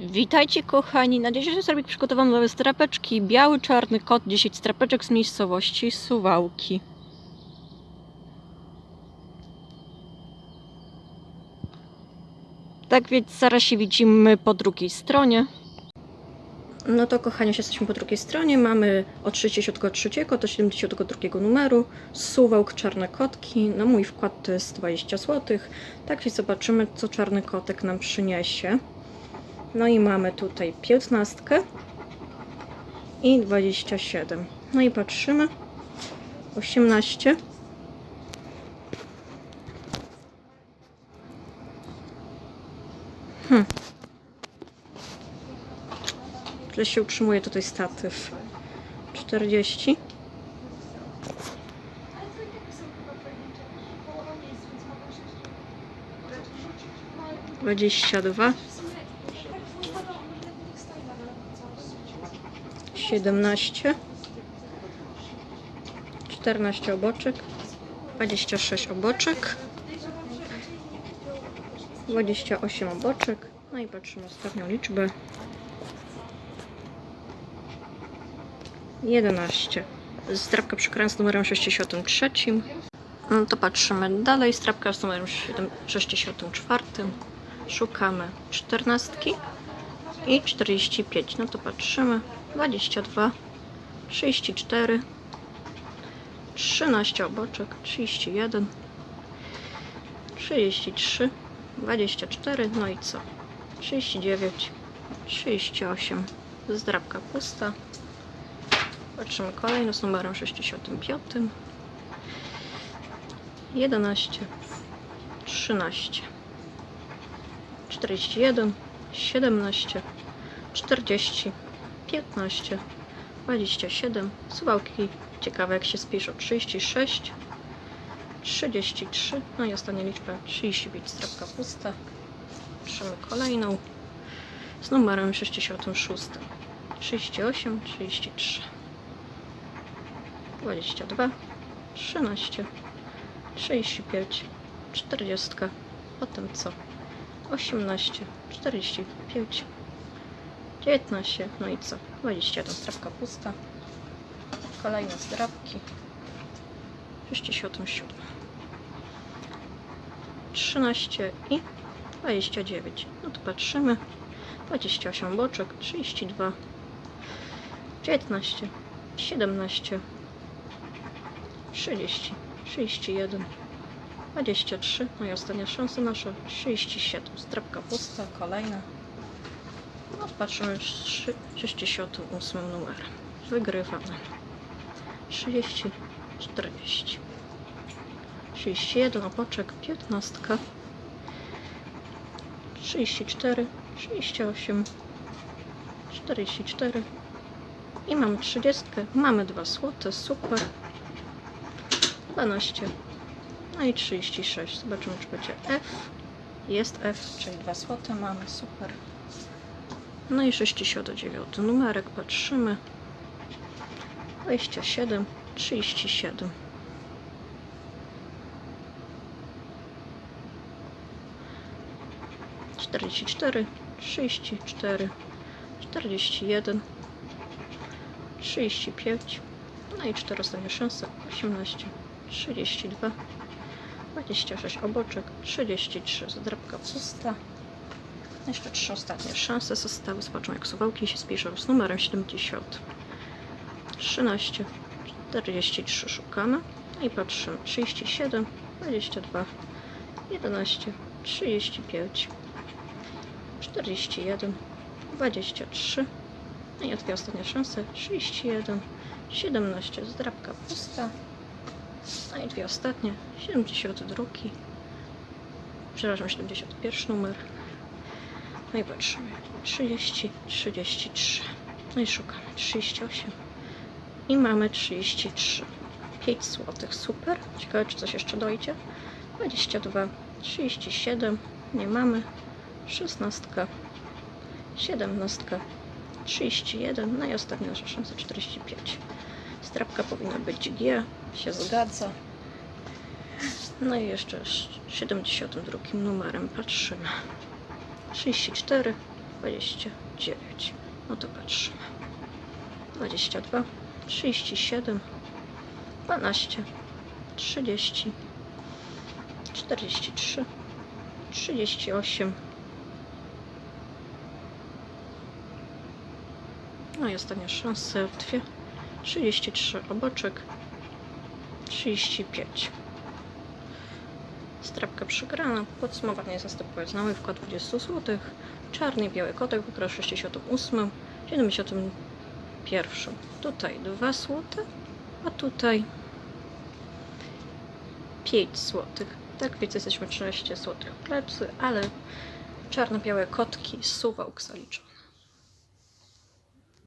Witajcie kochani, na dzisiejszy serwis przygotowałam nowe strapeczki. Biały, czarny kot, 10 strapeczek z miejscowości Suwałki. Tak więc zaraz się widzimy po drugiej stronie. No to kochani, już jesteśmy po drugiej stronie. Mamy od 63 do 72 numeru. Suwałk, czarne kotki. No mój wkład to jest 20 zł. Tak więc zobaczymy, co czarny kotek nam przyniesie. No i mamy tutaj 15 i 27. No i patrzymy. 18. Hmm. Źle się utrzymuje tutaj statyw. 40. Dwadzieścia dwa. 17 14 oboczek 26 oboczek 28 oboczek. No i patrzymy ostatnią liczbę. 11 strapka przykręcona z numerem 63 no to patrzymy dalej. Strapka z numerem 7 64 szukamy 14 i 45 no to patrzymy 22, 34, 13 oboczek, 31, 33, 24, no i co? 39, 38, zdrabka pusta. Patrzymy kolejno z numerem 65, 11, 13, 41, 17, 40, 15, 27, suwałki. Ciekawe jak się spiszą, 36, 33, no i ostatnia liczba 35, strapka pusta. Patrzymy kolejną. Z numerem 66, 38, 33, 22, 13, 35, 40, potem co? 18, 45, 19, no i co? 21, strawka pusta. Kolejne zdrabki. 67. 13 i 29. No to patrzymy. 28 boczek, 32, 19, 17, 30, 31, 23. No i ostatnia szansa nasza 37. Strapka pusta, kolejna. No, patrzymy 3, 68 numer. Wygrywamy. 30, 40. 31 opoczek, 15. 34, 38, 44. I mamy 30. Mamy dwa złote, super. 12. No i 36. Zobaczymy, czy będzie F. Jest F, czyli dwa złote mamy, super. No i 69 numerek, patrzymy. 27, 37. Czterdzieści cztery, trzydzieści cztery, czterdzieści jeden, trzydzieści pięć, no i cztery ostatnie szanse, osiemnaście, trzydzieści dwa, dwadzieścia sześć oboczek, trzydzieści trzy, zdrabka pusta. Jeszcze trzy ostatnie szanse zostały. Zobaczmy jak suwałki się spiszą z numerem 70. 13, 43 szukamy. I patrzymy. 37, 22, 11, 35, 41, 23. No i dwie ostatnie szanse. 31, 17, zdrabka pusta. No i dwie ostatnie. 72. Przepraszam, 71 numer. No i patrzymy. 30, 33. No i szukamy. 38. I mamy 33. 5 zł. Super. Ciekawe, czy coś jeszcze dojdzie. 22, 37. Nie mamy. 16, 17, 31. No i ostatnia szansa 45. Strapka powinna być G. Się zgadza. No i jeszcze z 72 numerem patrzymy. 34, 29. No to patrzymy. 22, 37, 12, 30, 43, 38. No i ostatnia szansa, dwie. 33 oboczek, 35. Strapka przegrana, podsumowanie zastępuje znały wkład 20 zł, czarny i biały kotek w okresie 68, 71. Tutaj 2 zł, a tutaj 5 zł. Tak więc jesteśmy 13 zł plecy, ale czarno-białe kotki z suwałk zaliczone.